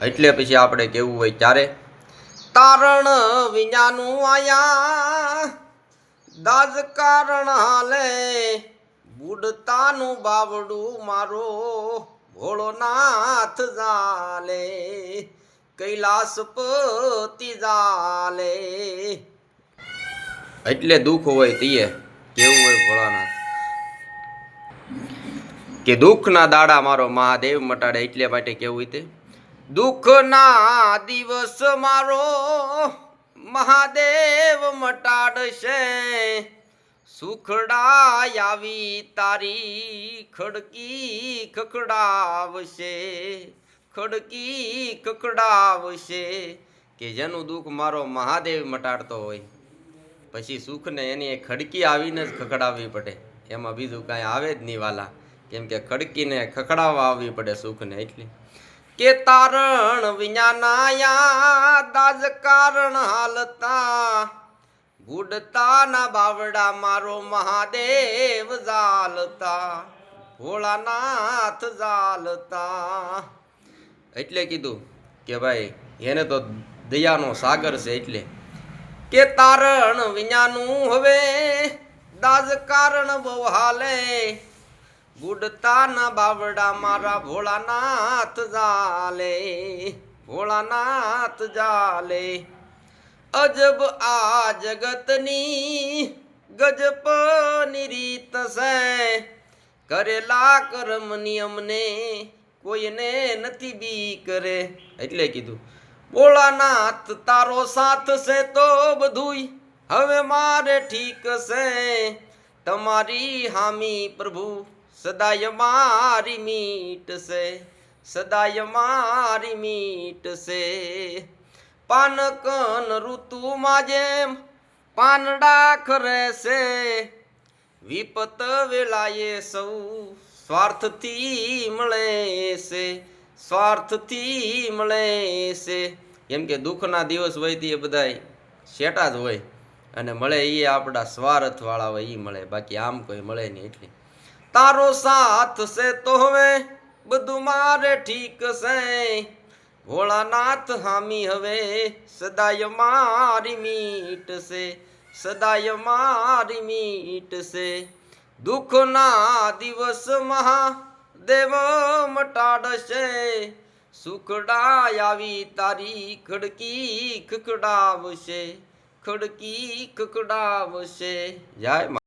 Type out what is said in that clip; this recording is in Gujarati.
એટલે પછી આપણે કેવું હોય ત્યારે, તારણ વિඥાનું આયા, દાજ કારણ હાલે, બુડતાનું બાવડું મારો, ભોળોનાથ જાલે, કૈલાસપતિ જાલે. એટલે દુઃખ હોય તીએ, કેવું હોય ભોળાનાથ? કે દુઃખના દાડા મારો મહાદેવ મટાડે, એટલે માટે કેવું હોય તે? દુઃખના દિવસ મારો મહાદેવ મટાડશે. સુખડા આવી તારી ખડકી ખખડાવશે ખડકી ખખડાવશે. કે જેનું દુઃખ મારો મહાદેવ મટાડતો હોય. પછી સુખને એની ખડકી આવીને જ ખખડાવવી પડે. એમાં બીજું કાંઈ આવે જ નહીં વાલા. કેમ કે ખડકીને ખખડાવવા આવવી પડે સુખને એટલે. કે તારણ વિજ્ઞાનાયા દાજ કારણ હાલતા. ગુડતાના બાવડા મારો મહાદેવ જાલતા ભોળાનાથ જાલતા એટલે કીધું કે ભાઈ, એને તો દયાનો સાગર છે એટલે. કે તારણ વિඥાનું હવે, દાજ કારણ બહુ હાલે. ગુડતાના બાવડા મારા ભોળાનાથ જાલે ભોળાનાથ જાલે. અજબ આ જગતની ગજપની રીત છે. કરેલા કર્મ નિયમને કોઈને નથી બી કરે એટલે કીધું, ભોળાનાથ તારો સાથ છે તો બધુંય હવે મારે ઠીક છે. તમારી હામી પ્રભુ સદાય મારી મીટ છે સદાય મારી મીટ છે પાનકન ઋતુમાં જેમ પાનડા ખરે છે વિપત વેલાએ સૌ સ્વાર્થથી મળે છે સ્વાર્થથી મળે છે કેમ કે દુઃખના દિવસ હોય તે બધાય શેટા જ હોય. અને મળે એ આપણા સ્વાર્થવાળા હોય એ મળે. બાકી આમ કોઈ મળે નહીં એટલે. તારો સાથ છે તો હવે બધું મારે ઠીક છે. ભોળાનાથ હામી હવે સદાય મારી મીટ છે, સદાય મારી મીટ છે. દુઃખના દિવસ મહાદેવ મટાડશે સુખડા આવી તારી ખડકી ખકડાવશે ખડકી ખકડાવશે જય